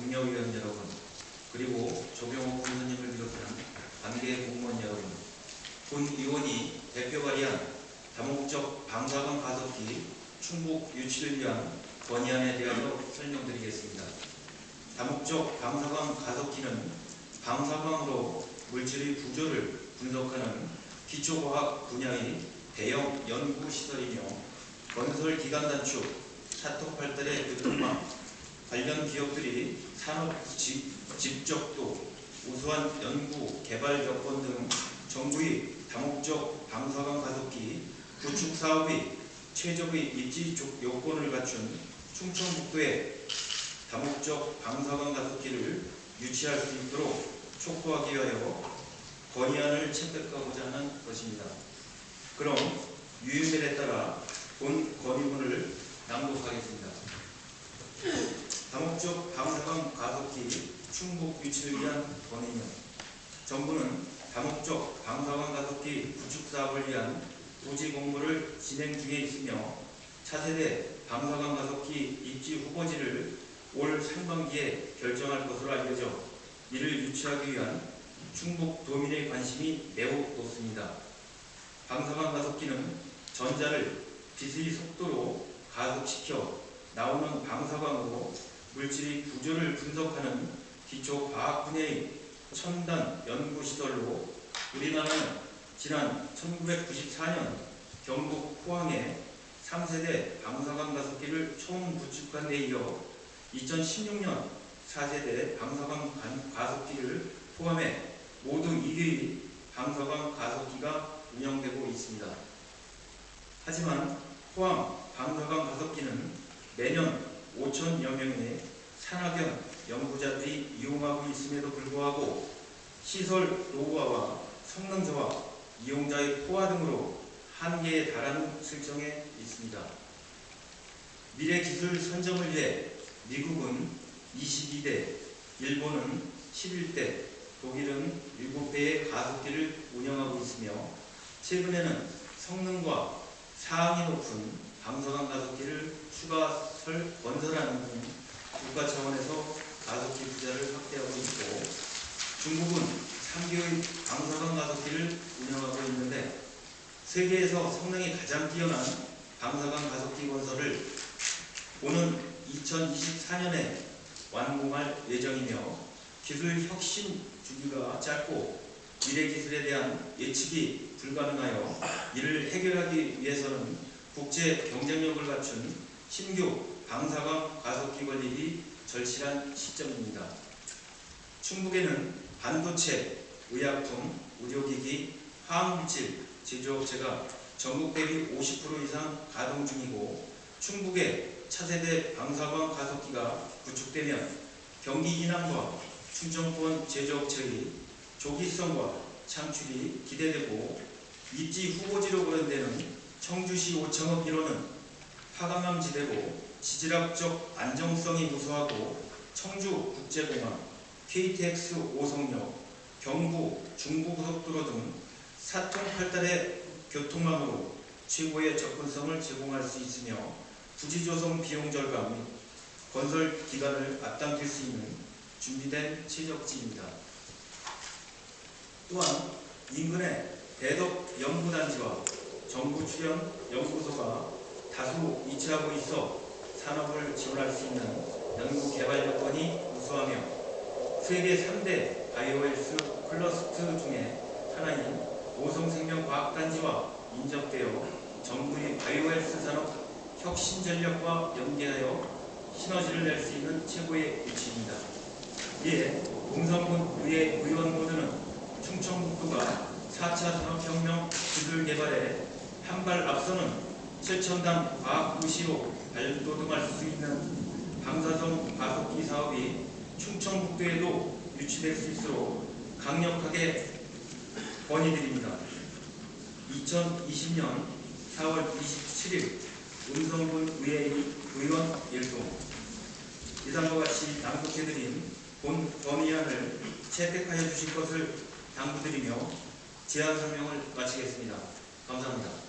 국녀의원 여러분, 그리고 조병호 군수님을 비롯한 관계 공무원 여러분, 군 의원이 대표 발의한 다목적 방사선 가속기 충북 유치를 위한 건의안에 대하여 설명드리겠습니다. 다목적 방사선 가속기는 방사광으로 물질의 구조를 분석하는 기초과학 분야의 대형 연구시설이며 건설 기관 단축, 사톡 발달의 교통망, 관련 기업들이 산업 집, 집적도, 우수한 연구, 개발 여건 등 정부의 다목적 방사광 가속기 구축 사업이 최적의 입지 조- 요건을 갖춘 충청북도의 다목적 방사광 가속기를 유치할 수 있도록 촉구하기 위하여 건의안을 채택하고자 하는 것입니다. 그럼 유인멜에 따라 본 건의문을 낭독하겠습니다. 다목적 방사광 가속기 충북 유치를 위한 건의문 정부는 다목적 방사광 가속기 구축 사업을 위한 부지 공모를 진행 중에 있으며 차세대 방사광 가속기 입지 후보지를 올 상반기에 결정할 것으로 알려져 이를 유치하기 위한 충북 도민의 관심이 매우 높습니다. 방사광 가속기는 전자를 빛의 속도로 가속시켜 나오는 방사광으로 물질의 구조를 분석하는 기초 과학 분야의 첨단 연구 시설로 우리나라는 지난 1994년 경북 포항에 3세대 방사광 가속기를 처음 구축한 데 이어 2016년 4세대 방사광 간- 가속기를 포함해 모두 2개의 방사광 가속기가 운영되고 있습니다. 하지만 포항 방사광 가속기는 매년 5천여 명의 산학연 연구자들이 이용하고 있음에도 불구하고 시설 노후화와 성능 저하, 이용자의 포화 등으로 한계에 달하는 실정에 있습니다. 미래 기술 선정을 위해 미국은 22대, 일본은 11대, 독일은 7대의 가속기를 운영하고 있으며 최근에는 성능과 사항이 높은 방사광 가속기를 추가 설 건설하는 등 국가 차원에서 가속기 투자를 확대하고 있고 중국은 3개의 방사광 가속기를 운영하고 있는데 세계에서 성능이 가장 뛰어난 방사광 가속기 건설을 오는 2024년에 완공할 예정이며 기술 혁신 주기가 짧고 미래 기술에 대한 예측이 불가능하여 이를 해결하기 위해서는 국제 경쟁력을 갖춘 신규 방사광 가속기 건립이 절실한 시점입니다. 충북에는 반도체, 의약품, 의료기기, 화학물질 제조업체가 전국 대비 50% 이상 가동 중이고 충북의 차세대 방사광 가속기가 구축되면 경기 이남과 충청권 제조업체의 조기성과 창출이 기대되고 입지 후보지로 거론되는 청주시 오창업 1호는 화강암 지대로 지질학적 안정성이 우수하고 청주 국제공항, KTX 오송역, 경부 중부고속도로 등 사통 팔달의 교통망으로 최고의 접근성을 제공할 수 있으며 부지 조성 비용 절감 및 건설 기간을 앞당길 수 있는 준비된 최적지입니다. 또한 인근의 대덕 연구단지와 정부 출연 연구소가 다수 위치하고 있어 산업을 지원할 수 있는 연구 개발 여건이 우수하며 세계 3대 바이오헬스 클러스트 중에 하나인 오성생명과학단지와 인접되어 정부의 바이오헬스 산업 혁신 전략과 연계하여 시너지를 낼 수 있는 최고의 위치입니다. 이에 공성군 의회 의원 모두는 충청북도가 4차 산업혁명 기술 개발에 한 발 앞서는 최첨단 과학 도시로 발돋움할 수 있는 방사성 가속기 사업이 충청북도에도 유치될 수 있도록 강력하게 건의드립니다. 2020년 4월 27일 음성군 의회의 의원 일동 이상과 같이 낭독해드린 본 건의안을 채택하여 주실 것을 당부드리며 제안 설명을 마치겠습니다. 감사합니다.